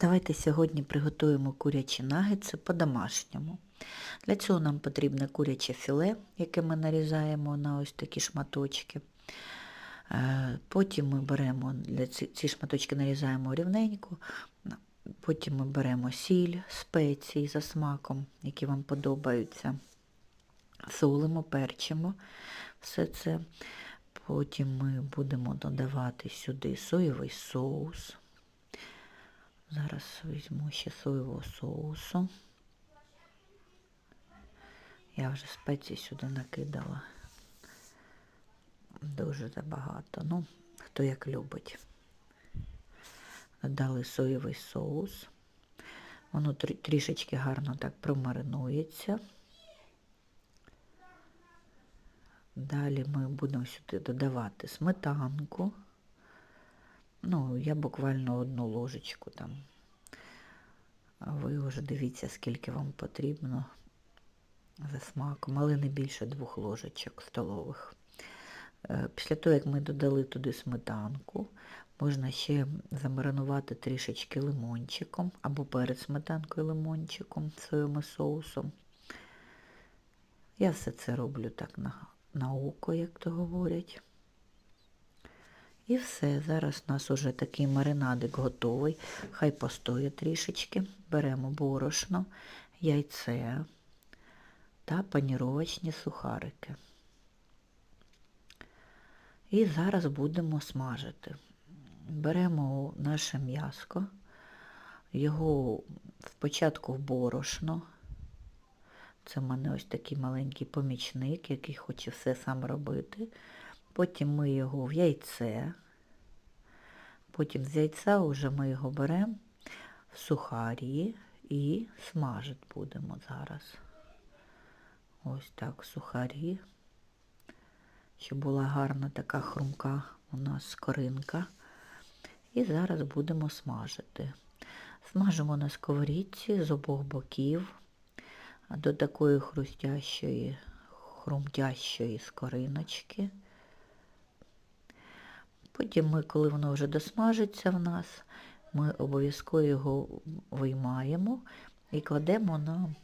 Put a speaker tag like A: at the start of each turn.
A: Давайте сьогодні приготуємо курячі нагетси по-домашньому. Для цього нам потрібне куряче філе, яке ми нарізаємо на ось такі шматочки. Е, Потім ми беремо для ці, шматочки нарізаємо рівненько. Потім ми беремо сіль, спеції за смаком, які вам подобаються. Солимо, перчимо все це. Потім ми будемо додавати сюди соєвий соус. Зараз візьму ще соєвого соусу. Я вже спеції сюди накидала. Дуже забагато. Ну, хто як любить. Додали соєвий соус. Воно трішечки гарно так промаринується. Далі ми будемо сюди додавати сметанку. Ну, я буквально одну ложечку там. А ви вже дивіться, скільки вам потрібно за смаком, але не більше двох ложечок столових. Після того, як ми додали туди сметанку, можна ще замаринувати трішечки лимончиком або перед сметанкою лимончиком, соєвим соусом. Я все це роблю так на, на око, як то говорять. І все, зараз у нас уже такий маринадик готовий. Хай постоє трішечки. Беремо борошно, яйце та паніровочні сухарики. І зараз будемо смажити. Беремо наше м'яско, його спочатку в борошно. Це в мене ось такий маленький помічник, який хоче все сам робити. Потім ми його в яйце, потім з яйця вже ми його беремо в сухарі і смажити будемо зараз. Ось так сухарі, щоб була гарна така хрумка у нас скоринка. І зараз будемо смажити. Смажимо на сковорідці з обох боків до такої хрустящої, хрумтящої скориночки. Потім ми, коли воно вже досмажиться в нас, ми обов'язково його виймаємо і кладемо на